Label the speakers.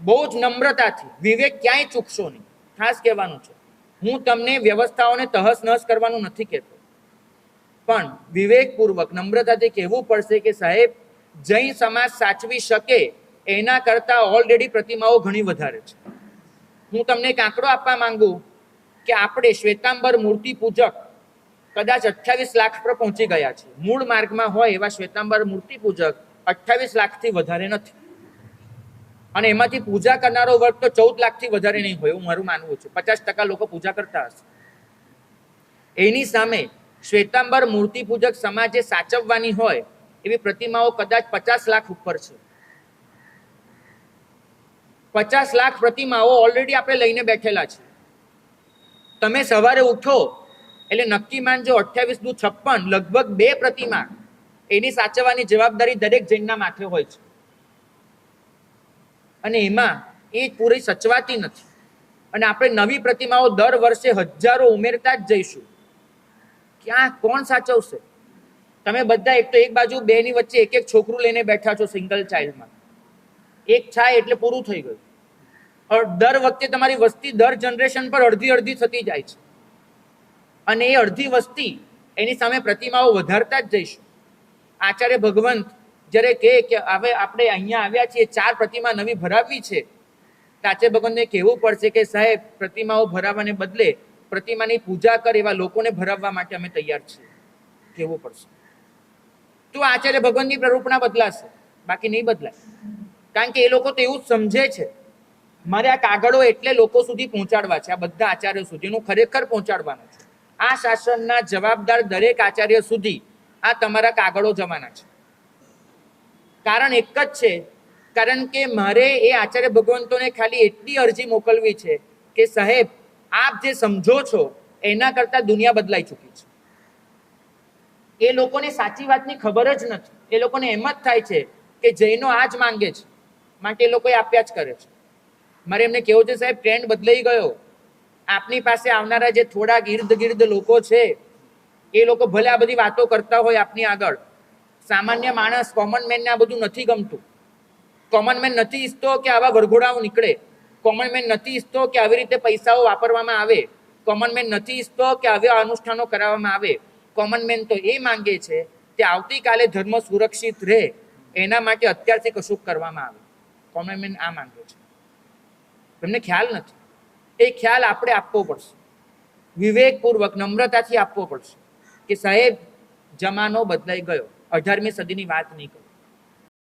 Speaker 1: બહુ જ નમ્રતાથી. વિવેક ક્યાંય ચૂકશો નહીં. ખાસ કહેવાનું છે. હું તમને વ્યવસ્થાઓને તહસ નહસ કરવાનું નથી કહેતો. પણ વિવેકપૂર્વક નમ્રતાથી કહેવું પડશે કે સાહેબ, જૈન સમાજ સાચવી શકે એના કરતા ઓલરેડી પ્રતિમાઓ ઘણી વધારે છે. હું તમને એક આંકડો આપવા માંગુ કે આપણે શ્વેતાંબર મૂર્તિ પૂજક કદાચ અઠ્યાવીસ લાખ પર પહોંચી ગયા છે મૂળ માર્ગમાં હોય એવા શ્વેતાંબર મૂર્તિ પૂજક અઠ્યાવીસ લાખથી વધારે નથી. અને એમાંથી પૂજા કરનારો વર્ગ તો ચૌદ લાખથી વધારે નહીં હોય એવું મારું માનવું છે. પચાસ ટકા લોકો પૂજા કરતા હશે. એની સામે શ્વેતાંબર મૂર્તિ પૂજક સમાજે સાચવવાની હોય એવી પ્રતિમાઓ કદાચ પચાસ લાખ ઉપર છે. પચાસ લાખ પ્રતિમાઓ ઓલરેડી આપણે લઈને બેઠેલા છે. તમે સવારે ઉઠો એટલે નક્કી માનજો અઠ્યાવીસ દુ છપ્પન લગભગ બે પ્રતિમા એની સાચવવાની જવાબદારી દરેક જૈનના માથે હોય છે. અને એમાં એ પૂરી સચવાતી નથી. અને આપણે નવી પ્રતિમાઓ દર વર્ષે હજારો ઉમેરતા જ જઈશું. ક્યાં કોણ સાચવશે? તમે બધા એક તો એક બાજુ બે ની વચ્ચે એક એક છોકરું લઈને બેઠા છો સિંગલ ચાઇલ્ડમાં એક છાય એટલે પૂરું થઈ ગયું. દર વખતે તમારી વસ્તી દર જનરેશન પર અડધી અડધી થતી જાય છે. અને એ અડધી વસ્તી એની સામે પ્રતિમાઓ વધારતા જ જઈશું. આચાર્ય ભગવંત જ્યારે કહે કે હવે આપણે અહીંયા આવ્યા છીએ, ચાર પ્રતિમા નવી ભરાવવી છે. કાચે ભગવાનને કહેવું પડશે કે સાહેબ, પ્રતિમાઓ ભરાવાને બદલે પ્રતિમાની પૂજા કરે એવા લોકોને ભરાવવા માટે અમે તૈયાર છીએ. કહેવું પડશે. તો આચાર્ય ભગવાનની પ્રરૂપણા બદલાશે. બાકી નહીં બદલાય. કારણ કે એ લોકો તો એવું જ સમજે છે. મારે આ કાગળો એટલે લોકો સુધી પહોંચાડવા છે. આ બધા આચાર્યો સુધી. હું ખરેખર પહોંચાડવાનું છું. આ શાસનના જવાબદાર દરેક આચાર્ય સુધી આ તમારા કાગળો જવાના છે. કારણ એક જ છે. કારણ કે મારે એ આચાર્ય ભગવંતોને ખાલી એટલી અરજી મોકલવી છે કે સાહેબ, આપ જે સમજો છો, એના કરતા દુનિયા બદલાઈ ચૂકી છે. એ લોકોને સાચી વાતની ખબર જ નથી. એ લોકોને એમ જ થાય છે કે જૈનો આ જ માંગે છે. માટે એ લોકોએ આપ્યા જ કરે છે. મારે એમને કેવું છે, સાહેબ ટ્રેન્ડ બદલાઈ ગયો. આપની પાસે આવનારા જે થોડા ઇર્દ ગીર્દ લોકો છે, એ લોકો ભલે આ બધી વાતો કરતા હોય આપની આગળ સામાન્ય માણસ કોમન મેનને આ બધું નથી ગમતું. કોમન મેન નથી ઈચ્છતો કે આવા વરઘોડાઓ નીકળે. કોમન મેન નથી ઈચ્છતો કે આવી રીતે પૈસાઓ વાપરવામાં આવે. કોમન મેન નથી ઈચ્છતો કે આવા અનુષ્ઠાનો કરાવવામાં આવે. કોમન મેન તો એ માંગે છે કે આવતીકાલે ધર્મ સુરક્ષિત રહે. એના માટે અત્યારથી કશું કરવામાં આવે. કોમન મેન આ માંગે છે. એમને ખ્યાલ નથી. એ ખ્યાલ આપણે આપવો પડશે. વિવેકપૂર્વક, નમ્રતાથી આપવો પડશે કે સાહેબ, જમાનો બદલાઈ ગયો. અઢારમી સદીની વાત નહીં કરો.